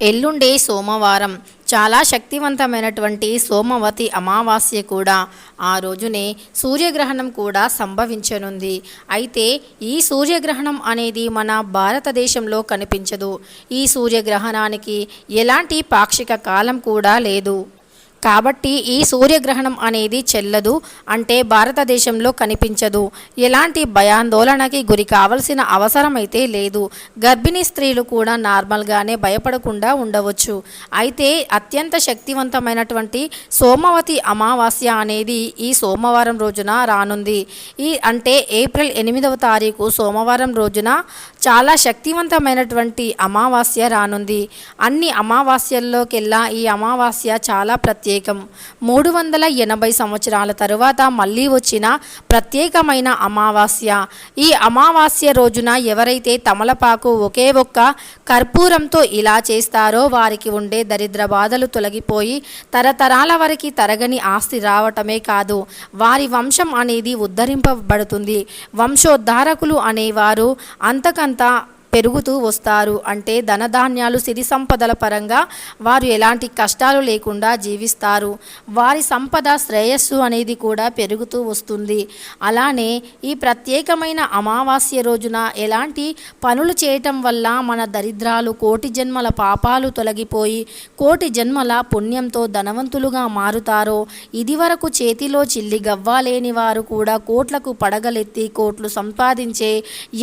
ఎల్లుండే సోమవారం చాలా శక్తివంతమైనటువంటి సోమవతి అమావాస్య కూడా ఆ రోజునే సూర్యగ్రహణం కూడా సంభవించనుంది. అయితే ఈ సూర్యగ్రహణం అనేది మన భారతదేశంలో కనిపించదు. ఈ సూర్యగ్రహణానికి ఎలాంటి పాక్షిక కాలం కూడా లేదు. కాబట్టి ఈ సూర్యగ్రహణం అనేది చెల్లదు అంటే భారతదేశంలో కనిపించదు. ఎలాంటి భయాందోళనకి గురి కావలసిన అవసరం అయితే లేదు. గర్భిణీ స్త్రీలు కూడా నార్మల్గానే భయపడకుండా ఉండవచ్చు. అయితే అత్యంత శక్తివంతమైనటువంటి సోమవతి అమావాస్య అనేది ఈ సోమవారం రోజున రానుంది. ఈ అంటే ఏప్రిల్ ఎనిమిదవ తారీఖు సోమవారం రోజున చాలా శక్తివంతమైనటువంటి అమావాస్య రానుంది. అన్ని అమావాస్యల్లోకెల్లా ఈ అమావాస్య చాలా ప్రత్యేక మూడు వందల ఎనభై సంవత్సరాల తరువాత మళ్ళీ వచ్చిన ప్రత్యేకమైన అమావాస్య. ఈ అమావాస్య రోజున ఎవరైతే తమలపాకు ఒకే ఒక్క కర్పూరంతో ఇలా చేస్తారో వారికి ఉండే దరిద్ర బాధలు తొలగిపోయి తరతరాల వరకు తరగని ఆస్తి రావటమే కాదు వారి వంశం అనేది ఉద్ధరింపబడుతుంది. వంశోద్ధారకులు అనేవారు అంతకంత పెరుగుతూ వస్తారు. అంటే ధనధాన్యాలు సిరి సంపదల పరంగా వారు ఎలాంటి కష్టాలు లేకుండా జీవిస్తారు. వారి సంపద శ్రేయస్సు అనేది కూడా పెరుగుతూ వస్తుంది. అలానే ఈ ప్రత్యేకమైన అమావాస్య రోజున ఎలాంటి పనులు చేయటం వల్ల మన దరిద్రాలు కోటి జన్మల పాపాలు తొలగిపోయి కోటి జన్మల పుణ్యంతో ధనవంతులుగా మారుతారో ఇదివరకు చేతిలో చిల్లి గవ్వాలేని వారు కూడా కోట్లకు పడగలెత్తి కోట్లు సంపాదించే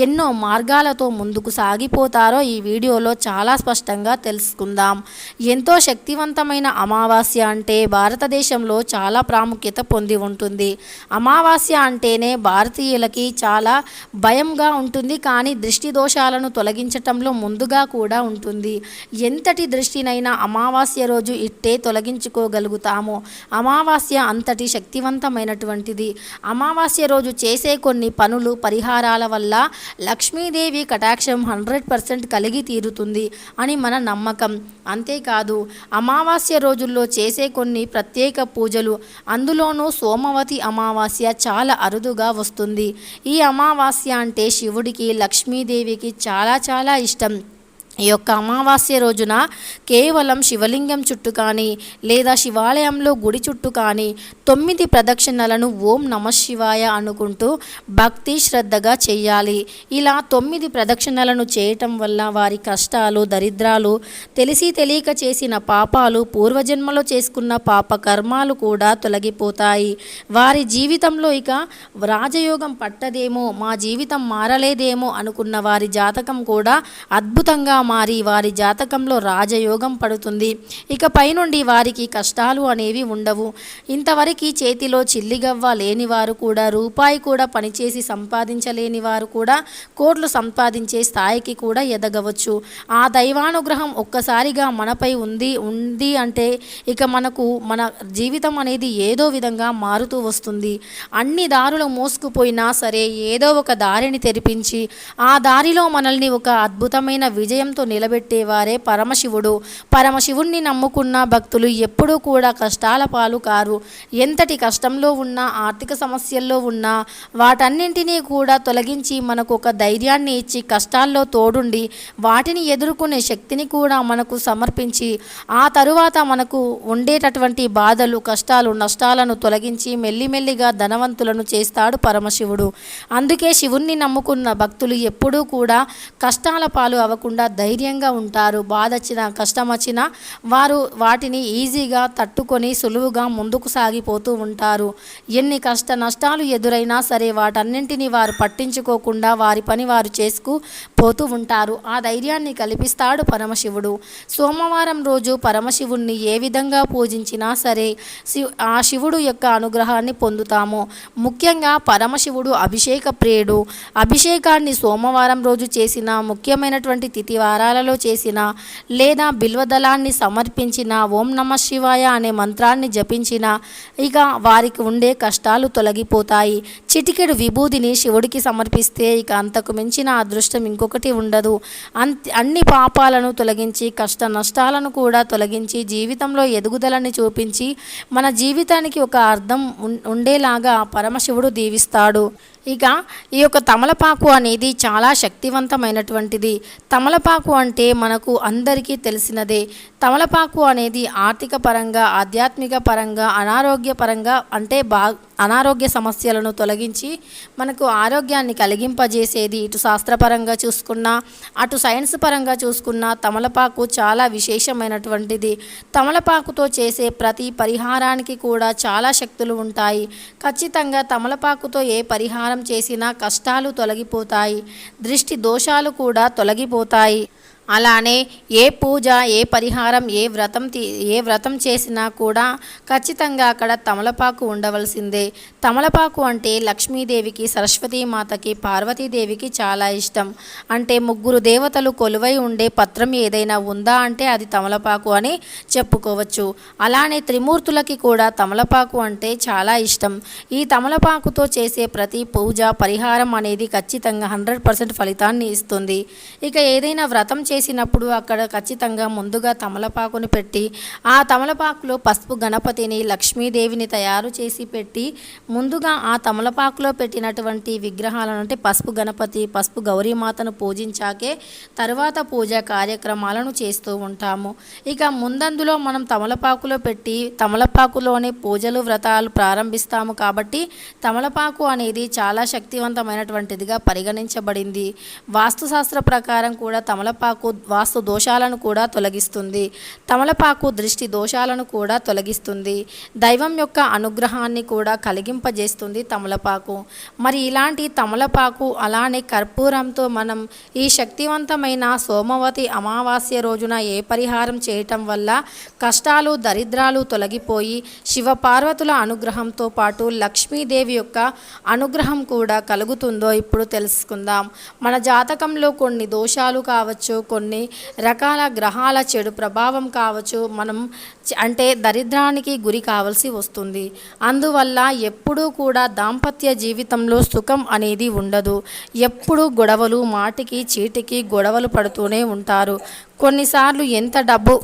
ఎన్నో మార్గాలతో ముందుకు సాగిపోతారో ఈ వీడియోలో చాలా స్పష్టంగా తెలుసుకుందాం. ఎంతో శక్తివంతమైన అమావాస్య అంటే భారతదేశంలో చాలా ప్రాముఖ్యత పొంది ఉంటుంది. అమావాస్య అంటేనే భారతీయులకి చాలా భయంగా ఉంటుంది. కానీ దృష్టి దోషాలను తొలగించటంలో ముందుగా కూడా ఉంటుంది. ఎంతటి దృష్టినైనా అమావాస్య రోజు ఇట్టే తొలగించుకోగలుగుతాము. అమావాస్య అంతటి శక్తివంతమైనటువంటిది. అమావాస్య రోజు చేసే కొన్ని పనులు పరిహారాల వల్ల లక్ష్మీదేవి కటాక్షం హండ్రెడ్ పర్సెంట్ కలిగి తీరుతుంది అని మన నమ్మకం. అంతేకాదు అమావాస్య రోజుల్లో చేసే కొన్ని ప్రత్యేక పూజలు అందులోనూ సోమవతి అమావాస్య చాలా అరుదుగా వస్తుంది. ఈ అమావాస్య అంటే శివుడికి లక్ష్మీదేవికి చాలా చాలా ఇష్టం. ఈ యొక్క అమావాస్య రోజున కేవలం శివలింగం చుట్టూ కానీ లేదా శివాలయంలో గుడి చుట్టూ కానీ తొమ్మిది ప్రదక్షిణలను ఓం నమ శివాయ అనుకుంటూ భక్తి శ్రద్ధగా చేయాలి. ఇలా తొమ్మిది ప్రదక్షిణలను చేయటం వల్ల వారి కష్టాలు దరిద్రాలు తెలిసి తెలియక చేసిన పాపాలు పూర్వజన్మలో చేసుకున్న పాప కర్మాలు కూడా తొలగిపోతాయి. వారి జీవితంలో ఇక రాజయోగం పట్టదేమో మా జీవితం మారలేదేమో అనుకున్న వారి జాతకం కూడా అద్భుతంగా మారి వారి జాతకంలో రాజయోగం పడుతుంది. ఇక పైనుండి వారికి కష్టాలు అనేవి ఉండవు. ఇంతవరకు చేతిలో చిల్లిగవ్వ లేని వారు కూడా రూపాయి కూడా పనిచేసి సంపాదించలేని వారు కూడా కోట్లు సంపాదించే స్థాయికి కూడా ఎదగవచ్చు. ఆ దైవానుగ్రహం ఒక్కసారిగా మనపై ఉంది ఉంది అంటే ఇక మనకు మన జీవితం అనేది ఏదో విధంగా మారుతూ వస్తుంది. అన్ని దారులు మోసుకుపోయినా సరే ఏదో ఒక దారిని తెరిపించి ఆ దారిలో మనల్ని ఒక అద్భుతమైన విజయం ధైర్యంతో నిలబెట్టేవారే పరమశివుడు. పరమశివుణ్ణి నమ్ముకున్న భక్తులు ఎప్పుడూ కూడా కష్టాల పాలు కారు. ఎంతటి కష్టంలో ఉన్నా ఆర్థిక సమస్యల్లో ఉన్నా వాటన్నింటినీ కూడా తొలగించి మనకు ఒక ధైర్యాన్ని ఇచ్చి కష్టాల్లో తోడుండి వాటిని ఎదుర్కొనే శక్తిని కూడా మనకు సమర్పించి ఆ తరువాత మనకు ఉండేటటువంటి బాధలు కష్టాలు నష్టాలను తొలగించి మెల్లిమెల్లిగా ధనవంతులను చేస్తాడు పరమశివుడు. అందుకే శివుణ్ణి నమ్ముకున్న భక్తులు ఎప్పుడూ కూడా కష్టాల పాలు అవ్వకుండా ధైర్యంగా ఉంటారు బాధ వచ్చినా కష్టం వచ్చినా వారు వాటిని ఈజీగా తట్టుకొని సులువుగా ముందుకు సాగిపోతూ ఉంటారు. ఎన్ని కష్ట నష్టాలు ఎదురైనా సరే వాటన్నింటినీ వారు పట్టించుకోకుండా వారి పని వారు చేసుకు పోతూ ఉంటారు. ఆ ధైర్యాన్ని కల్పిస్తాడు పరమశివుడు. సోమవారం రోజు పరమశివుణ్ణి ఏ విధంగా పూజించినా సరే శివ ఆ శివుడు యొక్క అనుగ్రహాన్ని పొందుతాము. ముఖ్యంగా పరమశివుడు అభిషేక ప్రియుడు. అభిషేకాన్ని సోమవారం రోజు చేసిన ముఖ్యమైనటువంటి తిథి దారాలలో చేసిన లేదా బిల్వదళాన్ని సమర్పించిన ఓం నమ శివాయ అనే మంత్రాన్ని జపించిన ఇక వారికి ఉండే కష్టాలు తొలగిపోతాయి. చిటికెడు విభూదిని శివుడికి సమర్పిస్తే ఇక అంతకు మించిన అదృష్టం ఇంకొకటి ఉండదు. అంత అన్ని పాపాలను తొలగించి కష్ట నష్టాలను కూడా తొలగించి జీవితంలో ఎదుగుదలని చూపించి మన జీవితానికి ఒక అర్థం ఉండేలాగా పరమశివుడు దీవిస్తాడు. ఇక ఈ యొక్క తమలపాకు అనేది చాలా శక్తివంతమైనటువంటిది. తమలపాకు అంటే మనకు అందరికీ తెలిసినదే. తమలపాకు అనేది ఆర్థిక పరంగా ఆధ్యాత్మిక పరంగా అనారోగ్య పరంగా అంటే బా అనారోగ్య సమస్యలను తొలగించి మనకు ఆరోగ్యాన్ని కలిగింపజేసేది ఇటు శాస్త్రపరంగా చూసుకున్నా అటు సైన్స్ పరంగా చూసుకున్నా తమలపాకు చాలా విశేషమైనటువంటిది. తమలపాకుతో చేసే ప్రతి పరిహారానికి కూడా చాలా శక్తులు ఉంటాయి. ఖచ్చితంగా తమలపాకుతో ఏ పరిహారం చేసినా కష్టాలు తొలగిపోతాయి. దృష్టి దోషాలు కూడా తొలగిపోతాయి. అలానే ఏ పూజ ఏ పరిహారం ఏ వ్రతం తీ- ఏ వ్రతం చేసినా కూడా ఖచ్చితంగా అక్కడ తమలపాకు ఉండవలసిందే. తమలపాకు అంటే లక్ష్మీదేవికి సరస్వతీమాతకి పార్వతీదేవికి చాలా ఇష్టం. అంటే ముగ్గురు దేవతలు కొలువై ఉండే పత్రం ఏదైనా ఉందా అంటే అది తమలపాకు అని చెప్పుకోవచ్చు. అలానే త్రిమూర్తులకి కూడా తమలపాకు అంటే చాలా ఇష్టం. ఈ తమలపాకుతో చేసే ప్రతి పూజ పరిహారం అనేది ఖచ్చితంగా హండ్రెడ్ పర్సెంట్ ఫలితాన్ని ఇస్తుంది. ఇక ఏదైనా వ్రతం చేసినప్పుడు అక్కడ ఖచ్చితంగా ముందుగా తమలపాకుని పెట్టి ఆ తమలపాకులో పసుపు గణపతిని లక్ష్మీదేవిని తయారు చేసి పెట్టి ముందుగా ఆ తమలపాకులో పెట్టినటువంటి విగ్రహాలను అంటే పసుపు గణపతి పసుపు గౌరీమాతను పూజించాకే తరువాత పూజ కార్యక్రమాలను చేస్తూ ఉంటాము. ఇక ముందందులో మనం తమలపాకులో పెట్టి తమలపాకులోనే పూజలు వ్రతాలు ప్రారంభిస్తాము కాబట్టి తమలపాకు అనేది చాలా శక్తివంతమైనటువంటిదిగా పరిగణించబడింది. వాస్తుశాస్త్ర ప్రకారం కూడా తమలపాకు వాస్తు దోషాలను కూడా తొలగిస్తుంది. తమలపాకు దృష్టి దోషాలను కూడా తొలగిస్తుంది. దైవం యొక్క అనుగ్రహాన్ని కూడా కలిగింపజేస్తుంది తమలపాకు. మరి ఇలాంటి తమలపాకు అలానే కర్పూరంతో మనం ఈ శక్తివంతమైన సోమవతి అమావాస్య రోజున ఏ పరిహారం చేయటం వల్ల కష్టాలు దరిద్రాలు తొలగిపోయి శివపార్వతుల అనుగ్రహంతో పాటు లక్ష్మీదేవి యొక్క అనుగ్రహం కూడా కలుగుతుందో ఇప్పుడు తెలుసుకుందాం. మన జాతకంలో కొన్ని దోషాలు కావచ్చు కొన్ని రకాల గ్రహాల చెడు ప్రభావం కావచ్చు. మనం అంటే దరిద్రానికి గురి కావాల్సి వస్తుంది. అందువల్ల ఎప్పుడూ కూడా దాంపత్య జీవితంలో సుఖం అనేది ఉండదు. ఎప్పుడూ గొడవలు మాటికి చీటికి గొడవలు పడుతూనే ఉంటారు. కొన్నిసార్లు ఎంత డబ్బు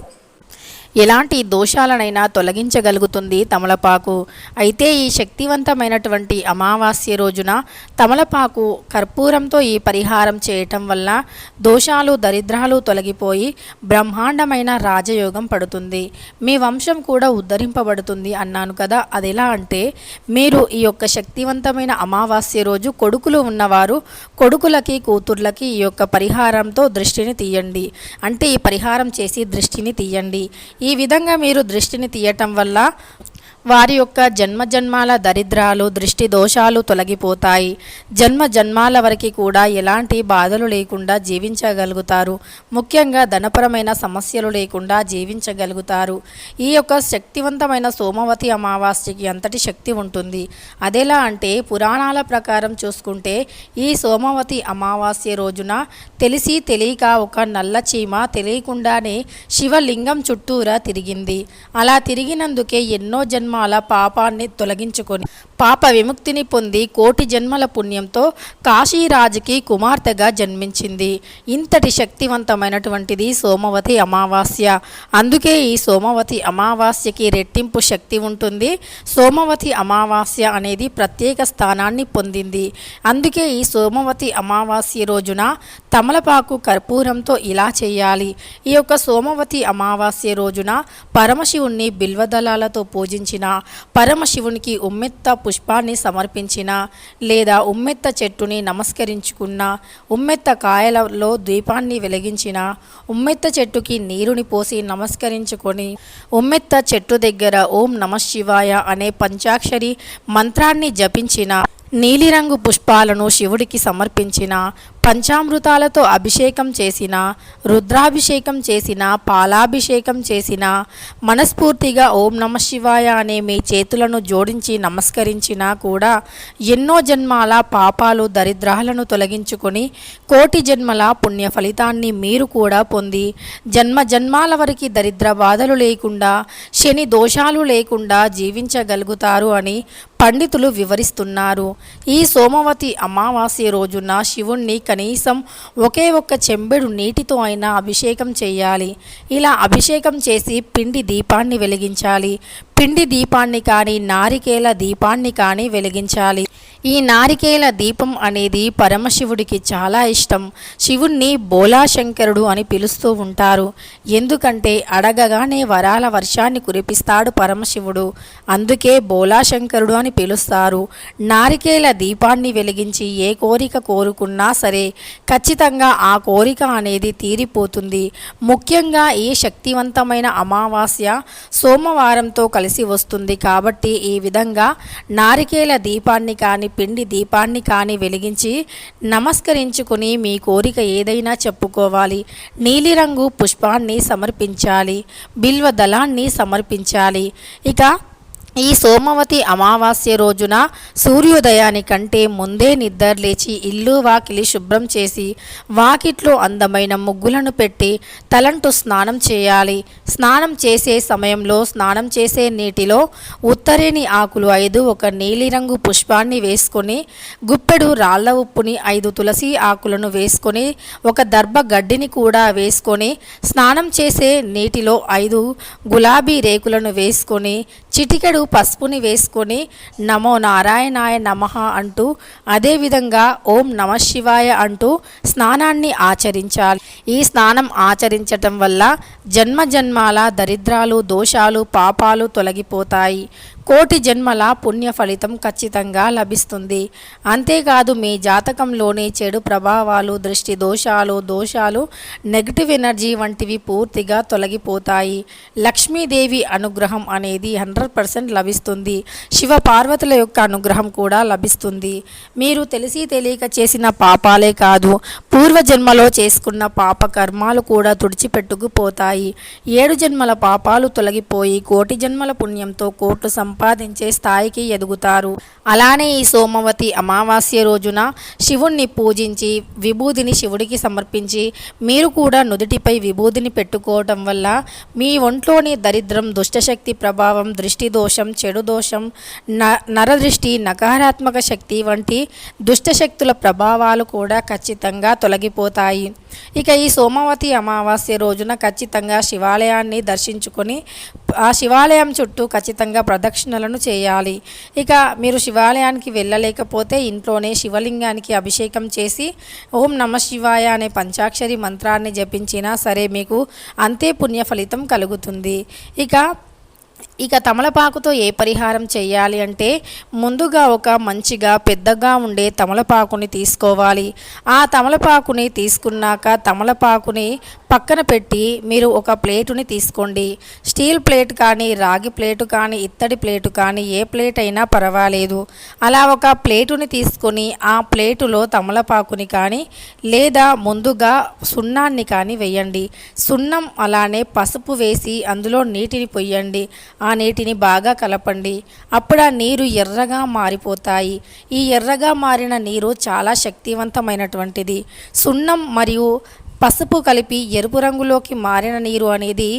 ఎలాంటి దోషాలనైనా తొలగించగలుగుతుంది తమలపాకు. అయితే ఈ శక్తివంతమైనటువంటి అమావాస్య రోజున తమలపాకు కర్పూరంతో ఈ పరిహారం చేయటం వల్ల దోషాలు దరిద్రాలు తొలగిపోయి బ్రహ్మాండమైన రాజయోగం పడుతుంది. మీ వంశం కూడా ఉద్ధరింపబడుతుంది అన్నాను కదా. అది ఎలా అంటే మీరు ఈ యొక్క శక్తివంతమైన అమావాస్య రోజు కొడుకులు ఉన్నవారు కొడుకులకి కూతుర్లకి ఈ యొక్క పరిహారంతో దృష్టిని తీయండి. అంటే ఈ పరిహారం చేసి దృష్టిని తీయండి. ఈ విధంగా మీరు దృష్టిని తీయటం వల్ల వారి యొక్క జన్మ జన్మాల దరిద్రాలు దృష్టి దోషాలు తొలగిపోతాయి. జన్మ జన్మాల వరకు కూడా ఎలాంటి బాధలు లేకుండా జీవించగలుగుతారు. ముఖ్యంగా ధనపరమైన సమస్యలు లేకుండా జీవించగలుగుతారు. ఈ యొక్క శక్తివంతమైన సోమవతి అమావాస్యకి అంతటి శక్తి ఉంటుంది. అదెలా అంటే పురాణాల ప్రకారం చూసుకుంటే ఈ సోమవతి అమావాస్య రోజున తెలిసి తెలియక ఒక నల్ల చీమ తెలియకుండానే శివలింగం చుట్టూరా తిరిగింది. అలా తిరిగినందుకే ఎన్నో జన్మ జన్మాల పాపాన్ని తొలగించుకొని పాప విముక్తిని పొంది కోటి జన్మల పుణ్యంతో కాశీరాజుకి కుమార్తెగా జన్మించింది. ఇంతటి శక్తివంతమైనటువంటిది సోమవతి అమావాస్య. అందుకే ఈ సోమవతి అమావాస్యకి రెట్టింపు శక్తి ఉంటుంది. సోమవతి అమావాస్య అనేది ప్రత్యేక స్థానాన్ని పొందింది. అందుకే ఈ సోమవతి అమావాస్య రోజున తమలపాకు కర్పూరంతో ఇలా చేయాలి. ఈ యొక్క సోమవతి అమావాస్య రోజున పరమశివుణ్ణి బిల్వదళాలతో పూజించిన పరమశివునికి ఉమ్మెత్త పుష్పాన్ని సమర్పించిన లేదా ఉమ్మెత్త చెట్టుని నమస్కరించుకున్న ఉమ్మెత్త కాయలలో దీపాన్ని వెలిగించిన ఉమ్మెత్త చెట్టుకి నీరుని పోసి నమస్కరించుకొని ఉమ్మెత్త చెట్టు దగ్గర ఓం నమ శివాయ అనే పంచాక్షరి మంత్రాన్ని జపించిన నీలిరంగు పుష్పాలను శివుడికి సమర్పించిన పంచామృతాలతో అభిషేకం చేసిన రుద్రాభిషేకం చేసిన పాలాభిషేకం చేసిన మనస్ఫూర్తిగా ఓం నమ శివాయ అనే మీ చేతులను జోడించి నమస్కరించినా కూడా ఎన్నో జన్మాల పాపాలు దరిద్రాలను తొలగించుకొని కోటి జన్మల పుణ్య ఫలితాన్ని మీరు కూడా పొంది జన్మ జన్మాల వరకు దరిద్ర బాధలు లేకుండా శని దోషాలు లేకుండా జీవించగలుగుతారు అని పండితులు వివరిస్తున్నారు. ఈ సోమవతి అమావాస్య రోజున శివుణ్ణి కనీసం ఒకే ఒక్క చెంబెడు నీటితో అయినా అభిషేకం చేయాలి. ఇలా అభిషేకం చేసి పిండి దీపాన్ని వెలిగించాలి. పిండి దీపాన్ని కానీ నారికేల దీపాన్ని కానీ వెలిగించాలి. ఈ నారికేల దీపం అనేది పరమశివుడికి చాలా ఇష్టం. శివుణ్ణి బోలాశంకరుడు అని పిలుస్తూ ఉంటారు. ఎందుకంటే అడగగానే వరాల వర్షాన్ని కురిపిస్తాడు పరమశివుడు. అందుకే బోలాశంకరుడు అని పిలుస్తారు. నారికేల దీపాన్ని వెలిగించి ఏ కోరిక కోరుకున్నా సరే ఖచ్చితంగా ఆ కోరిక అనేది తీరిపోతుంది. ముఖ్యంగా ఈ శక్తివంతమైన అమావాస్య సోమవారంతో కలిసి వస్తుంది కాబట్టి ఈ విధంగా నారికేల దీపాన్ని కానీ పిండి దీపాన్ని కానీ వెలిగించి నమస్కరించుకుని మీ కోరిక ఏదైనా చెప్పుకోవాలి. నీలిరంగు పుష్పాన్ని సమర్పించాలి. బిల్వ దళాన్ని సమర్పించాలి. ఇక ఈ సోమవతి అమావాస్య రోజున సూర్యోదయానికంటే ముందే నిద్రలేచి ఇల్లు వాకిలి శుభ్రం చేసి వాకిట్లో అందమైన ముగ్గులను పెట్టి తలంటు స్నానం చేయాలి. స్నానం చేసే సమయంలో స్నానం చేసే నీటిలో ఉత్తరేణి ఆకులు ఐదు ఒక నీలిరంగు పుష్పాన్ని వేసుకొని గుప్పెడు రాళ్ళ ఉప్పుని ఐదు తులసి ఆకులను వేసుకొని ఒక దర్భ గడ్డిని కూడా వేసుకొని స్నానం చేసే నీటిలో ఐదు గులాబీ రేకులను వేసుకొని చిటికెడు పసుపుని వేసుకొని నమో నారాయణాయ నమః అంటూ అదేవిధంగా ఓం నమ శివాయ అంటూ స్నానాన్ని ఆచరించాలి. ఈ స్నానం ఆచరించటం వల్ల జన్మ జన్మాల దరిద్రాలు దోషాలు పాపాలు తొలగిపోతాయి. కోటి జన్మల పుణ్య ఫలితం ఖచ్చితంగా లభిస్తుంది. అంతేకాదు మీ జాతకంలోని చెడు ప్రభావాలు దృష్టి దోషాలు దోషాలు నెగిటివ్ ఎనర్జీ వంటివి పూర్తిగా తొలగిపోతాయి. లక్ష్మీదేవి అనుగ్రహం అనేది హండ్రెడ్ పర్సెంట్ లభిస్తుంది. శివ పార్వతుల యొక్క అనుగ్రహం కూడా లభిస్తుంది. మీరు తెలిసి తెలియక చేసిన పాపాలే కాదు పూర్వజన్మలో చేసుకున్న పాప కర్మాలు కూడా తుడిచిపెట్టుకుపోతాయి. ఏడు జన్మల పాపాలు తొలగిపోయి కోటి జన్మల పుణ్యంతో కోట్లు సంపాదించే స్థాయికి ఎదుగుతారు. అలానే ఈ సోమవతి అమావాస్య రోజున శివుణ్ణి పూజించి విభూదిని శివుడికి సమర్పించి మీరు కూడా నుదుటిపై విభూదిని పెట్టుకోవటం వల్ల మీ ఒంట్లోని దరిద్రం దుష్టశక్తి ప్రభావం దృష్టి దోషం చెడు దోషం న నరదృష్టి నకారాత్మక శక్తి వంటి దుష్టశక్తుల ప్రభావాలు కూడా ఖచ్చితంగా తొలగిపోతాయి. ఇక ఈ సోమవతి అమావాస్య రోజున ఖచ్చితంగా శివాలయాన్ని దర్శించుకొని ఆ శివాలయం చుట్టూ ఖచ్చితంగా ప్రదక్షిణలను చేయాలి. ఇక మీరు శివాలయానికి వెళ్ళలేకపోతే ఇంట్లోనే శివలింగానికి అభిషేకం చేసి ఓం నమ శివాయ అనే పంచాక్షరి మంత్రాన్ని జపించినా సరే మీకు అంతే పుణ్య ఫలితం కలుగుతుంది. ఇక ఇక తమలపాకుతో ఏ పరిహారం చేయాలి అంటే ముందుగా ఒక మంచిగా పెద్దగా ఉండే తమలపాకుని తీసుకోవాలి. ఆ తమలపాకుని తీసుకున్నాక తమలపాకుని పక్కన పెట్టి మీరు ఒక ప్లేటుని తీసుకోండి. స్టీల్ ప్లేట్ కానీ రాగి ప్లేటు కానీ ఇత్తడి ప్లేటు కానీ ఏ ప్లేట్ అయినా పర్వాలేదు. అలా ఒక ప్లేటుని తీసుకొని ఆ ప్లేటులో తమలపాకుని కానీ లేదా ముందుగా సున్నాన్ని కానీ వేయండి. సున్నం అలానే పసుపు వేసి అందులో నీటిని పొయ్యండి ఆ ఆ నీటిని బాగా కలపండి. అప్పుడు ఆ నీరు ఎర్రగా మారిపోతాయి. ఈ ఎర్రగా మారిన నీరు చాలా శక్తివంతమైనటువంటిది. సున్నం మరియు పసుపు కలిపి ఎరుపు రంగులోకి మారిన నీరు అనేది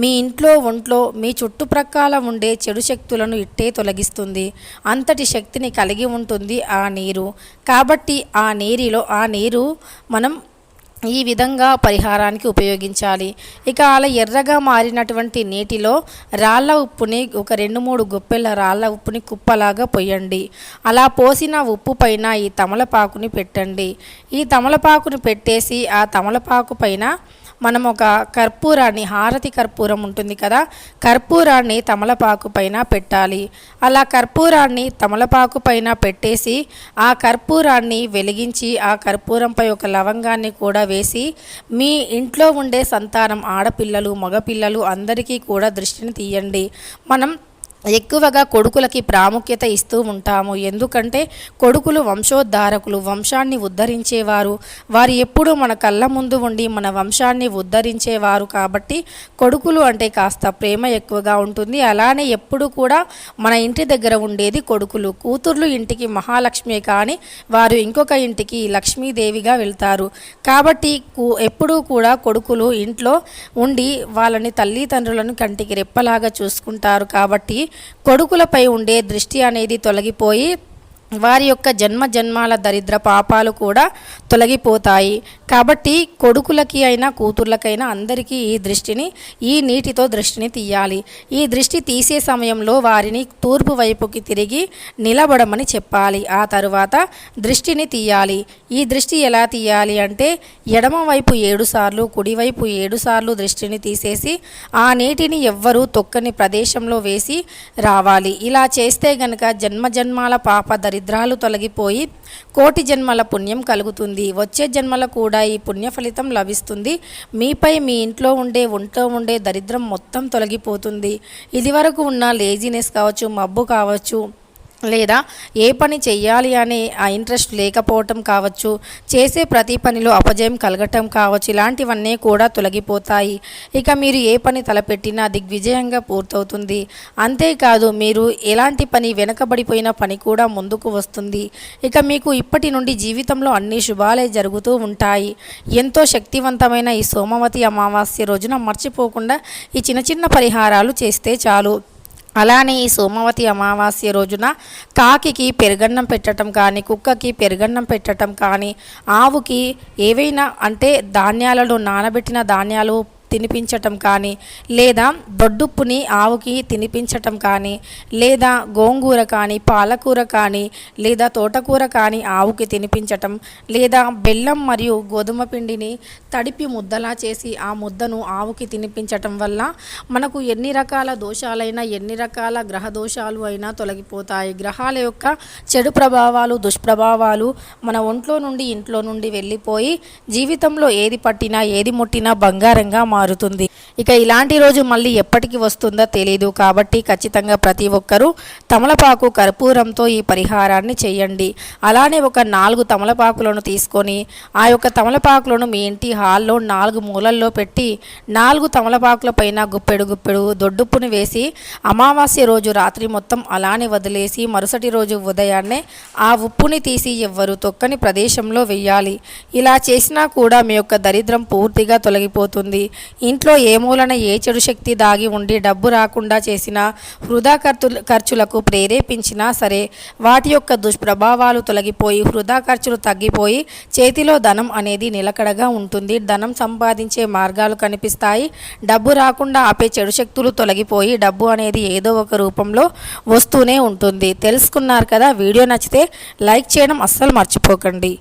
మీ ఇంట్లో ఒంట్లో మీ చుట్టుప్రక్కల ఉండే చెడు శక్తులను ఇట్టే తొలగిస్తుంది. అంతటి శక్తిని కలిగి ఉంటుంది ఆ నీరు. కాబట్టి ఆ నీరిలో ఆ నీరు మనం ఈ విధంగా పరిహారానికి ఉపయోగించాలి. ఇక అలా ఎర్రగా మారినటువంటి నీటిలో రాళ్ళ ఉప్పుని ఒక రెండు మూడు గుప్పెల రాళ్ళ ఉప్పుని కుప్పలాగా పొయ్యండి. అలా పోసిన ఉప్పు పైన ఈ తమలపాకుని పెట్టండి. ఈ తమలపాకుని పెట్టేసి ఆ తమలపాకు పైన మనం ఒక కర్పూరాన్ని హారతి కర్పూరం ఉంటుంది కదా కర్పూరాన్ని తమలపాకు పైన పెట్టాలి. అలా కర్పూరాన్ని తమలపాకు పైన పెట్టేసి ఆ కర్పూరాన్ని వెలిగించి ఆ కర్పూరంపై ఒక లవంగాన్ని కూడా వేసి మీ ఇంట్లో ఉండే సంతానం ఆడపిల్లలు మగపిల్లలు అందరికీ కూడా దృష్టిని తీయండి. మనం ఎక్కువగా కొడుకులకి ప్రాముఖ్యత ఇస్తూ ఉంటాము. ఎందుకంటే కొడుకులు వంశోద్ధారకులు వంశాన్ని ఉద్ధరించేవారు. వారు ఎప్పుడూ మన కళ్ళ ముందు ఉండి మన వంశాన్ని ఉద్ధరించేవారు కాబట్టి కొడుకులు అంటే కాస్త ప్రేమ ఎక్కువగా ఉంటుంది. అలానే ఎప్పుడు కూడా మన ఇంటి దగ్గర ఉండేది కొడుకులు. కూతుర్లు ఇంటికి మహాలక్ష్మి కానీ వారు ఇంకొక ఇంటికి లక్ష్మీదేవిగా వెళ్తారు. కాబట్టి ఎప్పుడూ కూడా కొడుకులు ఇంట్లో ఉండి వాళ్ళని తల్లిదండ్రులను కంటికి రెప్పలాగా చూసుకుంటారు కాబట్టి కొడుకులపై ఉండే దృష్టి అనేది తొలగిపోయి వారి యొక్క జన్మ జన్మాల దరిద్ర పాపాలు కూడా తొలగిపోతాయి. కాబట్టి కొడుకులకి అయినా కూతుర్లకైనా అందరికీ ఈ దృష్టిని ఈ నీటితో దృష్టిని తీయాలి. ఈ దృష్టి తీసే సమయంలో వారిని తూర్పు వైపుకి తిరిగి నిలబడమని చెప్పాలి. ఆ తరువాత దృష్టిని తీయాలి. ఈ దృష్టి ఎలా తీయాలి అంటే ఎడమ వైపు ఏడుసార్లు కుడివైపు ఏడు సార్లు దృష్టిని తీసేసి ఆ నీటిని ఎవ్వరూ తొక్కని ప్రదేశంలో వేసి రావాలి. ఇలా చేస్తే గనక జన్మ జన్మాల పాప దరిద్ర దరిద్రాలు తొలగిపోయి కోటి జన్మల పుణ్యం కలుగుతుంది. వచ్చే జన్మల కూడా ఈ పుణ్య ఫలితం లభిస్తుంది. మీపై మీ ఇంట్లో ఉండే ఒంట్లో ఉండే దరిద్రం మొత్తం తొలగిపోతుంది. ఇదివరకు ఉన్న లేజినెస్ కావచ్చు మబ్బు కావచ్చు లేదా ఏ పని చేయాలి అనే ఆ ఇంట్రెస్ట్ లేకపోవటం కావచ్చు చేసే ప్రతి పనిలో అపజయం కలగటం కావచ్చు ఇలాంటివన్నీ కూడా తొలగిపోతాయి. ఇక మీరు ఏ పని తలపెట్టినా దిగ్విజయంగా పూర్తవుతుంది. అంతేకాదు మీరు ఎలాంటి పని వెనకబడిపోయిన పని కూడా ముందుకు వస్తుంది. ఇక మీకు ఇప్పటి నుండి జీవితంలో అన్ని శుభాలే జరుగుతూ ఉంటాయి. ఎంతో శక్తివంతమైన ఈ సోమవతి అమావాస్య రోజున మర్చిపోకుండా ఈ చిన్న చిన్న పరిహారాలు చేస్తే చాలు. అలానే ఈ సోమవతి అమావాస్య రోజున కాకికి పెరుగన్నం పెట్టడం కానీ కుక్కకి పెరుగన్నం పెట్టడం కానీ ఆవుకి ఏవైనా అంటే ధాన్యాలను నానబెట్టిన ధాన్యాలు తినిపించటం కానీ లేదా దొడ్డుప్పుని ఆవుకి తినిపించటం కానీ లేదా గోంగూర కానీ పాలకూర కానీ లేదా తోటకూర కానీ ఆవుకి తినిపించటం లేదా బెల్లం మరియు గోధుమ పిండిని తడిపి ముద్దలా చేసి ఆ ముద్దను ఆవుకి తినిపించటం వల్ల మనకు ఎన్ని రకాల దోషాలైనా ఎన్ని రకాల గ్రహ దోషాలు అయినా తొలగిపోతాయి. గ్రహాల యొక్క చెడు ప్రభావాలు దుష్ప్రభావాలు మన ఒంట్లో నుండి ఇంట్లో నుండి వెళ్ళిపోయి జీవితంలో ఏది పట్టినా ఏది ముట్టినా బంగారంగా మారు మారుతుంది. ఇక ఇలాంటి రోజు మళ్ళీ ఎప్పటికి వస్తుందో తెలియదు కాబట్టి ఖచ్చితంగా ప్రతి ఒక్కరూ తమలపాకు కర్పూరంతో ఈ పరిహారాన్ని చేయండి. అలానే ఒక నాలుగు తమలపాకులను తీసుకొని ఆ యొక్క తమలపాకులను మీ ఇంటి హాల్లో నాలుగు మూలల్లో పెట్టి నాలుగు తమలపాకుల పైన గుప్పెడు గుప్పెడు దొడ్డుప్పుని వేసి అమావాస్య రోజు రాత్రి మొత్తం అలానే వదిలేసి మరుసటి రోజు ఉదయాన్నే ఆ ఉప్పుని తీసి ఎవ్వరు తొక్కని ప్రదేశంలో వెయ్యాలి. ఇలా చేసినా కూడా మీ యొక్క దరిద్రం పూర్తిగా తొలగిపోతుంది. ఇంట్లో ఏ మూలన ఏ చెడు శక్తి దాగి ఉండి డబ్బు రాకుండా చేసినా వృధా ఖర్చు ఖర్చులకు ప్రేరేపించినా సరే వాటి యొక్క దుష్ప్రభావాలు తొలగిపోయి వృధా ఖర్చులు తగ్గిపోయి చేతిలో ధనం అనేది నిలకడగా ఉంటుంది. ధనం సంపాదించే మార్గాలు కనిపిస్తాయి. డబ్బు రాకుండా ఆపే చెడు శక్తులు తొలగిపోయి డబ్బు అనేది ఏదో ఒక రూపంలో వస్తూనే ఉంటుంది. తెలుసుకున్నారు కదా? వీడియో నచ్చితే లైక్ చేయడం అస్సలు మర్చిపోకండి.